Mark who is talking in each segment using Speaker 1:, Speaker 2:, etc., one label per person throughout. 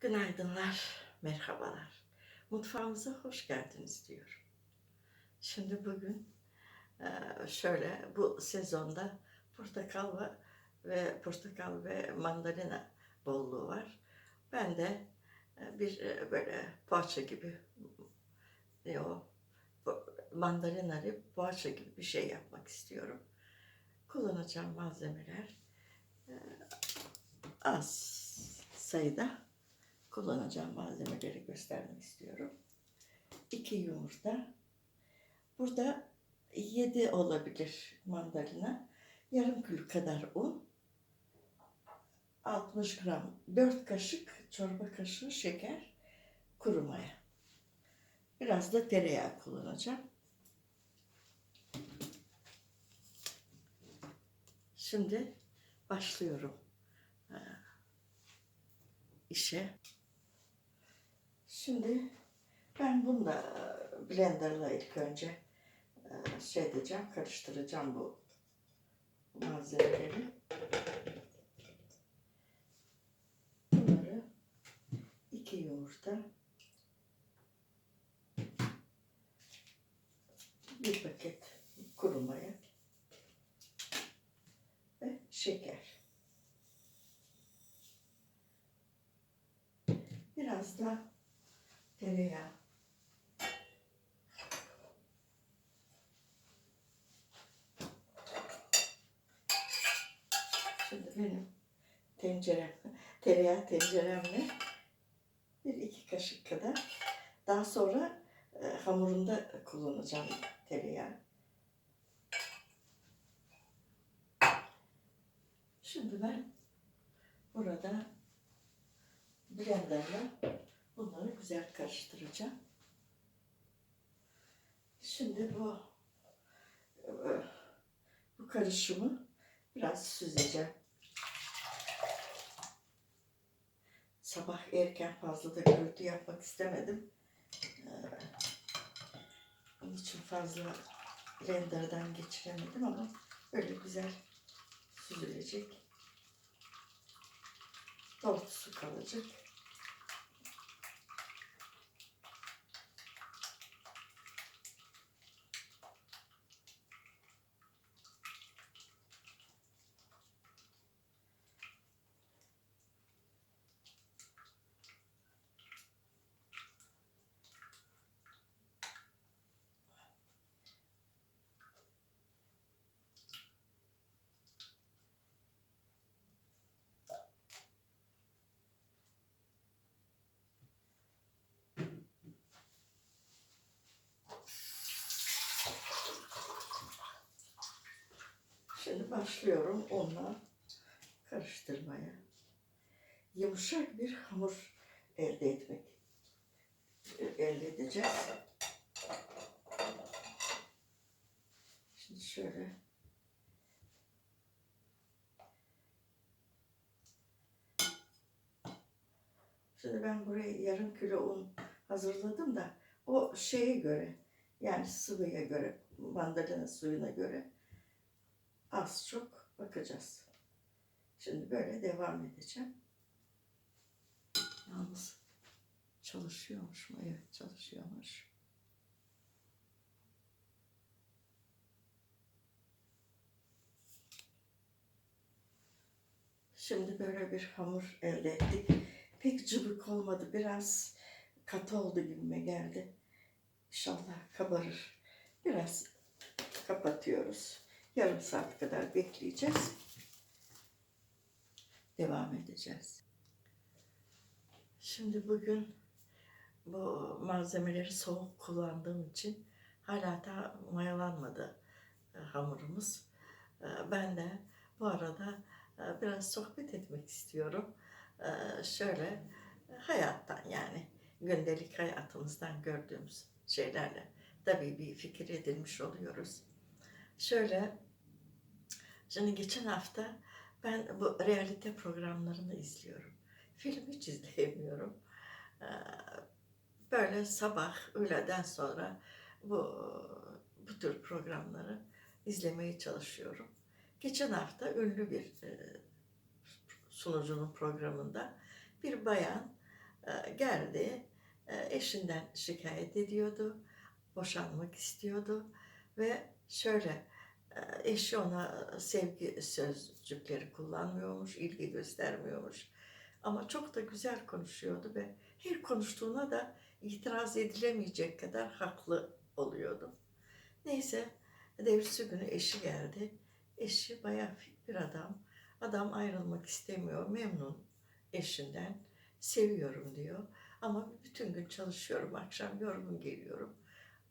Speaker 1: Günaydınlar, merhabalar. Mutfağımıza hoş geldiniz diyorum. Şimdi bugün eee, şöyle bu sezonda portakal ve, portakal ve mandalina bolluğu var. Ben de e, bir e, böyle poğaça gibi o mandalinalı poğaça gibi bir şey yapmak istiyorum. Kullanacağım malzemeler e, az sayıda kullanacağım malzemeleri göstermek istiyorum. 2 yumurta. Burada 7 olabilir mandalina. Yarım kilo kadar un. 60 gram, 4 kaşık çorba kaşığı şeker, kuru maya. Biraz da tereyağı kullanacağım. Şimdi başlıyorum işe. Şimdi ben bunu da blenderla ilk önce e, şey edeceğim, karıştıracağım bu malzemeleri. Bunları iki yumurta, bir paket kuru maya ve şeker. Biraz da tereyağı. Şimdi benim tencerem, tereyağı tenceremle bir iki kaşık kadar. Daha sonra e, hamurunda kullanacağım tereyağı. Şimdi ben burada blenderla bunları güzel karıştıracağım. Şimdi bu e, bu karışımı biraz süzeceğim. Sabah erken fazla da gürültü yapmak istemedim. Onun için fazla blenderdan geçiremedim ama öyle güzel süzülecek. Doğrusu kalacak. Şimdi başlıyorum onunla karıştırmaya. Yumuşak bir hamur elde etmek elde edeceğiz. Şimdi şöyle Şimdi ben buraya yarım kilo un hazırladım da o şeye göre yani sıvıya göre mandalina suyuna göre az çok bakacağız. Şimdi böyle devam edeceğim. Yalnız çalışıyormuş mu? Evet çalışıyormuş. Şimdi böyle bir hamur elde ettik. Pek cıvık olmadı. Biraz katı oldu gibime geldi. İnşallah kabarır. Biraz kapatıyoruz. Yarım saat kadar bekleyeceğiz. Devam edeceğiz. Şimdi bugün bu malzemeleri soğuk kullandığım için hala da mayalanmadı e, hamurumuz. E, Ben de bu arada e, biraz sohbet etmek istiyorum. Şöyle hayattan yani gündelik hayatımızdan gördüğümüz şeylerle tabii bir fikir edilmiş oluyoruz. Şöyle, şimdi geçen hafta ben bu realite programlarını izliyorum. Film hiç izleyemiyorum. Ee, Böyle sabah, öğleden sonra bu bu tür programları izlemeye çalışıyorum. Geçen hafta ünlü bir e, sunucunun programında bir bayan e, geldi. E, eşinden şikayet ediyordu. Boşanmak istiyordu. Ve şöyle eşi ona sevgi sözcükleri kullanmıyormuş, ilgi göstermiyormuş. Ama çok da güzel konuşuyordu ve her konuştuğuna da itiraz edilemeyecek kadar haklı oluyordu. Neyse devrisi günü eşi geldi. Eşi bayağı fit bir adam. Adam ayrılmak istemiyor, memnun eşinden. Seviyorum diyor. Ama bütün gün çalışıyorum, akşam yorgun geliyorum.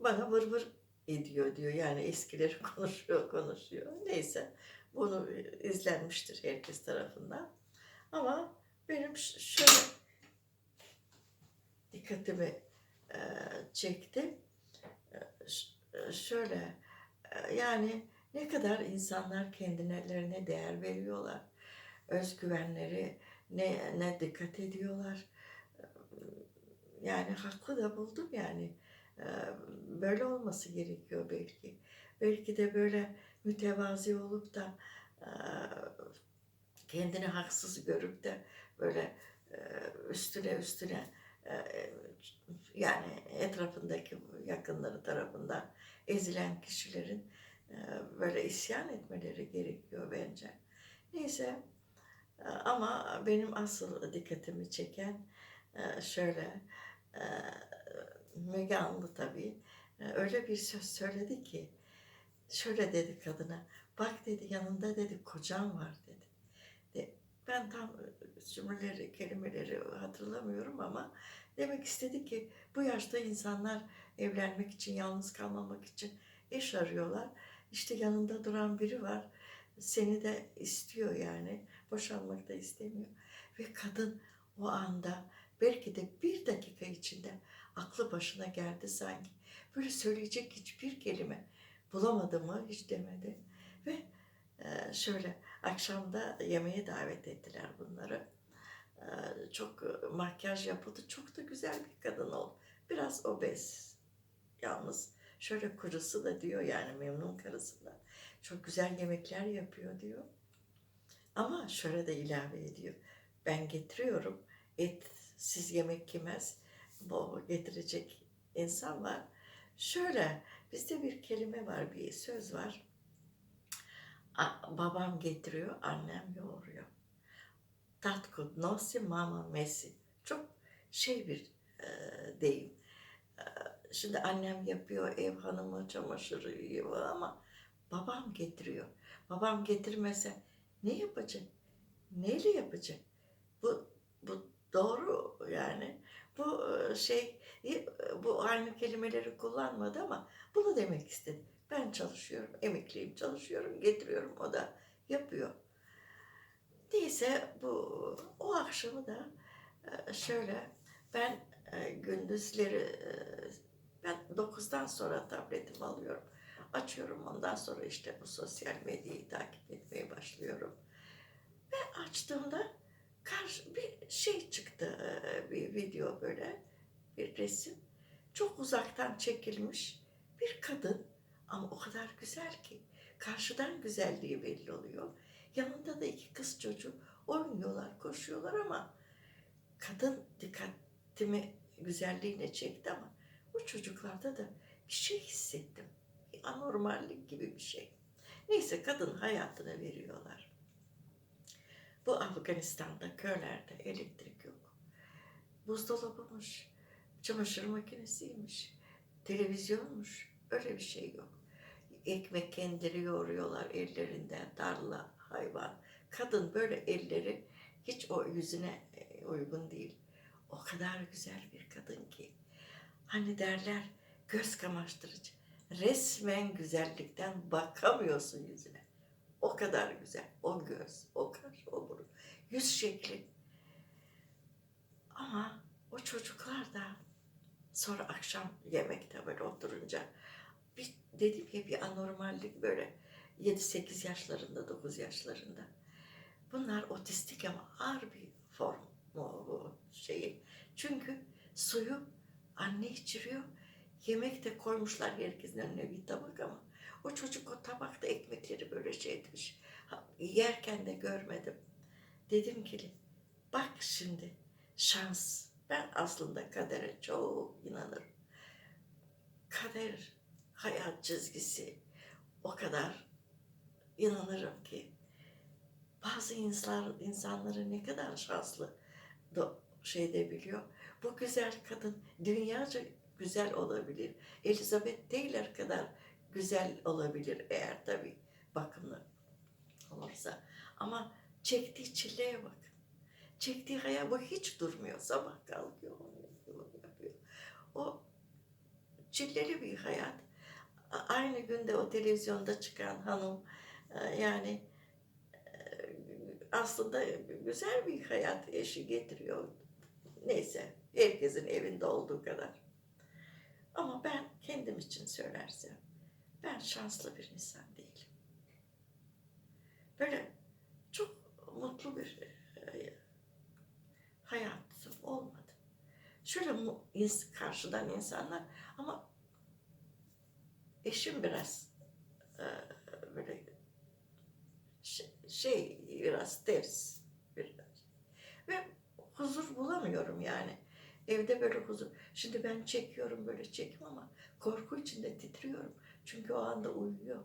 Speaker 1: Bana vır vır ediyor diyor. Yani eskileri konuşuyor, konuşuyor. Neyse bunu izlenmiştir herkes tarafından. Ama benim şöyle dikkatimi e, çekti. E, e, şöyle e, yani ne kadar insanlar kendilerine değer veriyorlar. Özgüvenleri ne ne dikkat ediyorlar. Yani haklı da buldum yani. Böyle olması gerekiyor belki. Belki de böyle mütevazi olup da kendini haksız görüp de böyle üstüne üstüne yani etrafındaki yakınları tarafından ezilen kişilerin böyle isyan etmeleri gerekiyor bence. Neyse ama benim asıl dikkatimi çeken şöyle Müge Anlı tabii e, öyle bir söz söyledi ki şöyle dedi kadına bak dedi yanında dedi kocam var dedi. De, ben tam e, cümleleri, kelimeleri hatırlamıyorum ama demek istedi ki bu yaşta insanlar evlenmek için, yalnız kalmamak için eş arıyorlar. İşte yanında duran biri var. Seni de istiyor yani. Boşanmak da istemiyor. Ve kadın o anda belki de bir dakika içinde aklı başına geldi sanki. Böyle söyleyecek hiçbir kelime bulamadı mı hiç demedi. Ve e, şöyle akşamda yemeğe davet ettiler bunları. E, çok e, makyaj yapıldı. Çok da güzel bir kadın ol. Biraz obez. Yalnız şöyle kurusu da diyor yani memnun karısından. Çok güzel yemekler yapıyor diyor. Ama şöyle de ilave ediyor. Ben getiriyorum. Et siz yemek yemez. Bu getirecek insan var. Şöyle bizde bir kelime var, bir söz var. A- babam getiriyor, annem yoğuruyor. Tatku nosi mama mesi. Çok şey bir e, deyim. E, şimdi annem yapıyor, ev hanımı çamaşırı yıkıyor ama babam getiriyor. Babam getirmese ne yapacak? Neyle yapacak? Bu bu doğru yani. Bu şey bu aynı kelimeleri kullanmadı ama bunu demek istedi. Ben çalışıyorum, emekliyim, çalışıyorum, getiriyorum. O da yapıyor. Neyse bu o akşamı da şöyle ben gündüzleri ben 9'dan sonra tabletimi alıyorum. Açıyorum ondan sonra işte bu sosyal medyayı takip etmeye başlıyorum. Ve açtığımda karşı bir şey çıktı, bir video böyle, bir resim. Çok uzaktan çekilmiş bir kadın ama o kadar güzel ki karşıdan güzelliği belli oluyor. Yanında da iki kız çocuğu oynuyorlar, koşuyorlar ama kadın dikkatimi güzelliğine çekti ama bu çocuklarda da bir şey hissettim. Bir anormallik gibi bir şey. Neyse kadın hayatını veriyorlar. Bu Afganistan'da köylerde elektrik yok. Buzdolabıymış, çamaşır makinesiymiş, televizyonmuş. Öyle bir şey yok. Ekmek kendileri yoğuruyorlar ellerinden, tarla, hayvan. Kadın böyle elleri hiç o yüzüne e, uygun değil. O kadar güzel bir kadın ki. Hani derler göz kamaştırıcı. Resmen güzellikten bakamıyorsun yüzüne. O kadar güzel. O göz, o kaş, o burun. Yüz şekli. Ama o çocuklar da sonra akşam yemekte böyle oturunca bir dedim ya bir anormallik böyle 7-8 yaşlarında, 9 yaşlarında. Bunlar otistik ama ağır bir form bu, şeyi. Çünkü suyu anne içiriyor. Yemek de koymuşlar herkesin önüne bir tabak ama o çocuk o tabakta ekmekleri böyle şey etmiş. Yerken de görmedim. Dedim ki bak şimdi şans Ben aslında kadere çok inanırım. Kader, hayat çizgisi o kadar inanırım ki bazı insan, insanları ne kadar şanslı da şeyde biliyor. Bu güzel kadın dünyaca güzel olabilir. Elizabeth Taylor kadar güzel olabilir eğer tabii bakımlı olursa. Ama çektiği çileye bak. Çektiği hayat bu hiç durmuyor. Sabah kalkıyor, onu yapıyor. O çileli bir hayat. Aynı günde o televizyonda çıkan hanım e, yani e, aslında güzel bir hayat eşi getiriyor. Neyse herkesin evinde olduğu kadar. Ama ben kendim için söylersem ben şanslı bir insan değilim. Böyle çok mutlu bir e, hayatım olmadı. Şöyle karşıdan insanlar ama eşim biraz e, böyle şey, şey biraz ters biraz. Ve huzur bulamıyorum yani. Evde böyle huzur. Şimdi ben çekiyorum böyle çekim ama korku içinde titriyorum. Çünkü o anda uyuyor.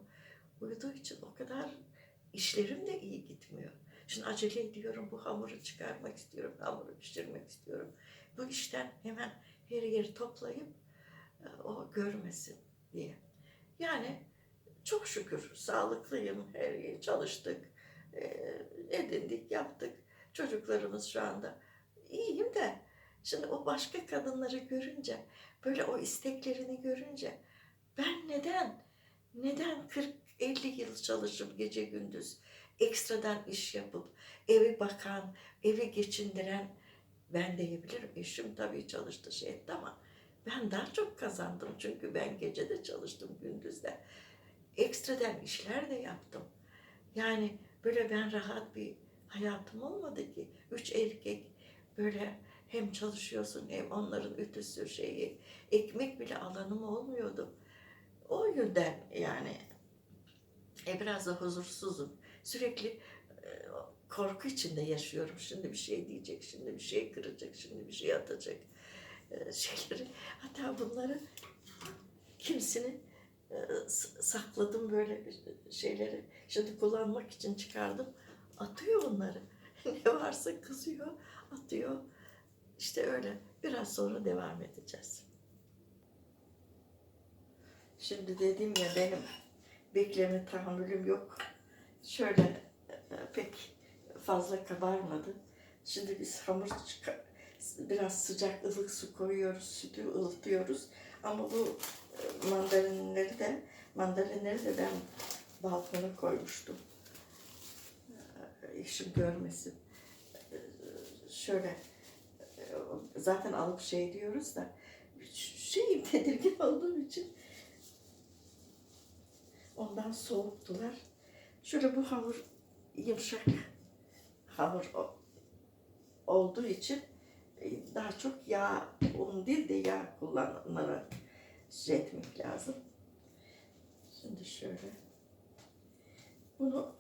Speaker 1: Uyuduğu için o kadar işlerim de iyi gitmiyor. Şimdi acele ediyorum bu hamuru çıkarmak istiyorum, hamuru pişirmek istiyorum. Bu işten hemen her yeri toplayıp e, o görmesin diye. Yani çok şükür sağlıklıyım, her yeri çalıştık, e, edindik, yaptık. Çocuklarımız şu anda iyiyim de şimdi o başka kadınları görünce, böyle o isteklerini görünce ben neden, neden 40-50 yıl çalışıp gece gündüz ekstradan iş yapıp evi bakan, evi geçindiren ben diyebilirim. Eşim tabii çalıştı şey etti ama ben daha çok kazandım çünkü ben gece de çalıştım gündüz de. Ekstradan işler de yaptım. Yani böyle ben rahat bir hayatım olmadı ki. Üç erkek böyle hem çalışıyorsun hem onların ütüsü şeyi. Ekmek bile alanım olmuyordu. O yüzden yani e, biraz da huzursuzum. Sürekli e, korku içinde yaşıyorum. Şimdi bir şey diyecek, şimdi bir şey kıracak, şimdi bir şey atacak e, şeyleri. Hatta bunları kimisini e, sakladım böyle şeyleri. Şimdi kullanmak için çıkardım. Atıyor onları. ne varsa kızıyor, atıyor. İşte öyle. Biraz sonra devam edeceğiz. Şimdi dedim ya benim bekleme tahammülüm yok. Şöyle e, pek fazla kabarmadı. Şimdi biz hamur biraz sıcak ılık su koyuyoruz, sütü ılıtıyoruz. Ama bu e, mandalinleri de mandalinleri de ben balkona koymuştum. E, Eşim görmesin. Şöyle zaten alıp şey diyoruz da şeyim tedirgin olduğum için ondan soğuttular. Şöyle bu hamur yumuşak hamur olduğu için e, daha çok yağ, un değil de yağ kullanarak şey lazım. Şimdi şöyle bunu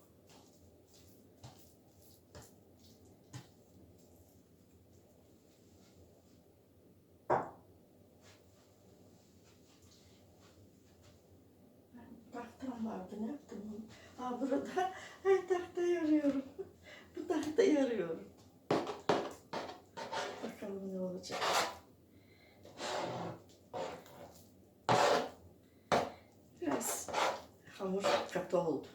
Speaker 1: vardı ne yaptım? Ha burada ay tahtayı arıyorum. Bu tahtayı arıyorum. Bakalım ne olacak. Biraz hamur katı oldu.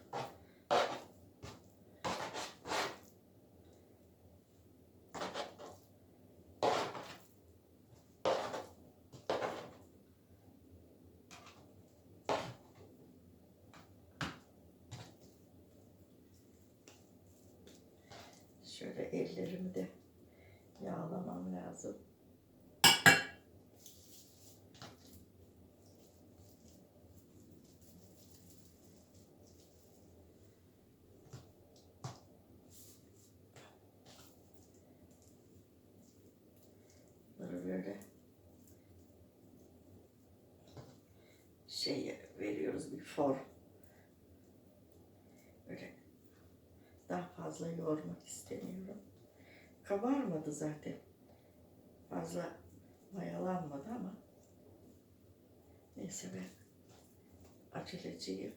Speaker 1: Şöyle ellerimi de yağlamam lazım. Böyle şey veriyoruz bir form. Böyle daha fazla yoğurmak istemiyorum. Kabarmadı zaten. fazla mayalanmadı ama neyse ben aceleciyim.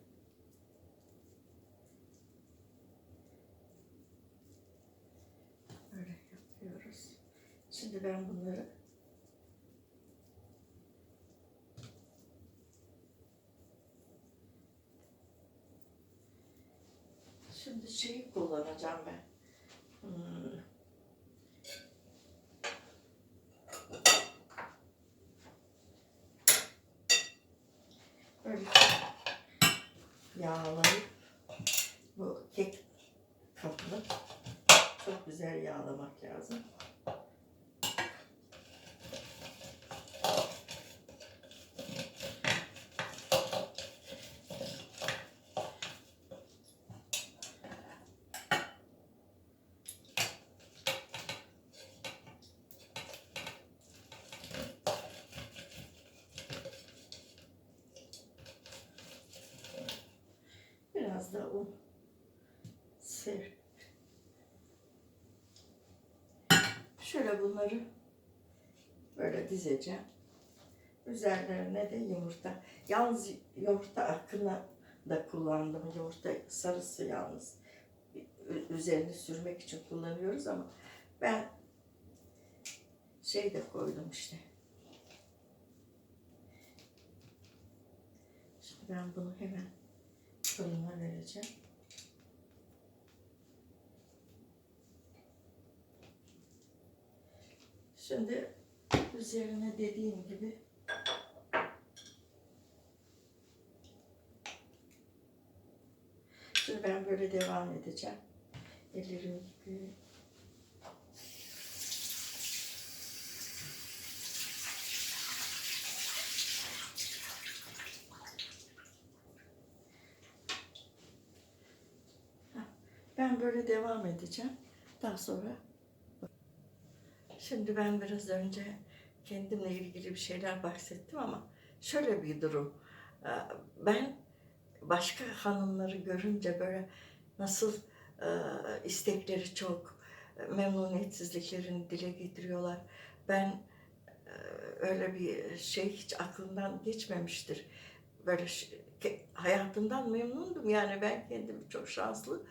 Speaker 1: Böyle yapıyoruz. Şimdi ben bunları Şimdi şeyi kullanacağım ben. Hmm. Böyle yağlayıp bu kek kapını çok güzel yağlamak lazım. Biraz da un sev. Şöyle bunları böyle dizeceğim. Üzerlerine de yumurta. Yalnız yumurta akını da kullandım. Yumurta sarısı yalnız. Ü- Üzerini sürmek için kullanıyoruz ama ben şey de koydum işte. Şimdi ben bunu hemen fırına vereceğim. Şimdi üzerine dediğim gibi Şimdi ben böyle devam edeceğim. Ellerimi yıkayayım. Ben böyle devam edeceğim. Daha sonra Şimdi ben biraz önce kendimle ilgili bir şeyler bahsettim ama şöyle bir durum. Ee, Ben başka hanımları görünce böyle nasıl e, istekleri çok, memnuniyetsizliklerini dile getiriyorlar. Ben e, öyle bir şey hiç aklımdan geçmemiştir. Böyle hayatımdan memnundum yani ben kendimi çok şanslı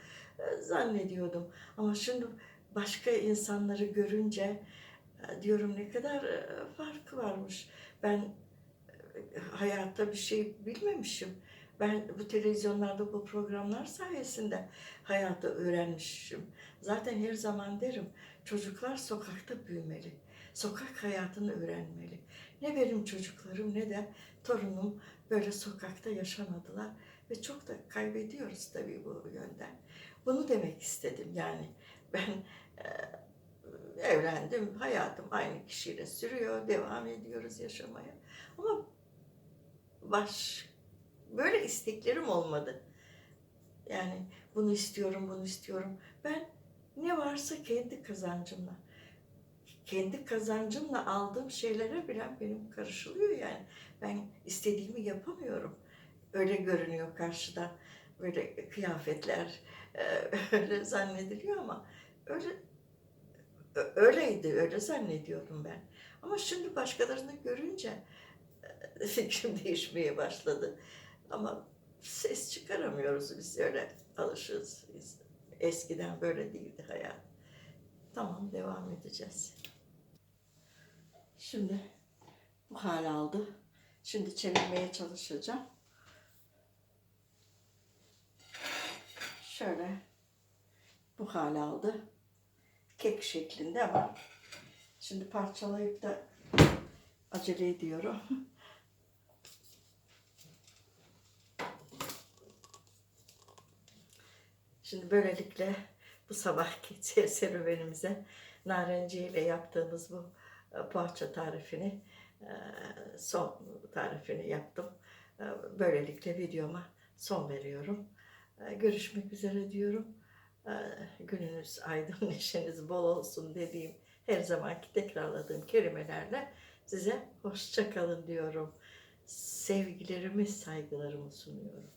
Speaker 1: zannediyordum. Ama şimdi başka insanları görünce e, diyorum ne kadar e, farkı varmış. Ben e, hayatta bir şey bilmemişim. Ben bu televizyonlarda bu programlar sayesinde hayatı öğrenmişim. Zaten her zaman derim çocuklar sokakta büyümeli. Sokak hayatını öğrenmeli. Ne benim çocuklarım ne de torunum böyle sokakta yaşamadılar ve çok da kaybediyoruz tabii bu yönden. Bunu demek istedim yani ben e, evlendim, hayatım aynı kişiyle sürüyor, devam ediyoruz yaşamaya. Ama baş böyle isteklerim olmadı. Yani bunu istiyorum, bunu istiyorum. Ben ne varsa kendi kazancımla, kendi kazancımla aldığım şeylere bile benim karışılıyor yani. Ben istediğimi yapamıyorum. Öyle görünüyor karşıdan. Böyle kıyafetler e, öyle zannediliyor ama öyle öyleydi, öyle zannediyordum ben. Ama şimdi başkalarını görünce e, fikrim değişmeye başladı. Ama ses çıkaramıyoruz biz öyle alışığız. Biz eskiden böyle değildi hayat. Tamam devam edeceğiz. Şimdi bu hal aldı. Şimdi çevirmeye çalışacağım. Şöyle bu hal aldı kek şeklinde ama şimdi parçalayıp da acele ediyorum. Şimdi böylelikle bu sabahki ser- serüvenimize narenciye ile yaptığımız bu poğaça tarifini e, son tarifini yaptım. E, Böylelikle videoma son veriyorum. E, Görüşmek üzere diyorum. Gününüz aydın, neşeniz bol olsun dediğim her zamanki tekrarladığım kelimelerle size hoşça kalın diyorum. Sevgilerimi, saygılarımı sunuyorum.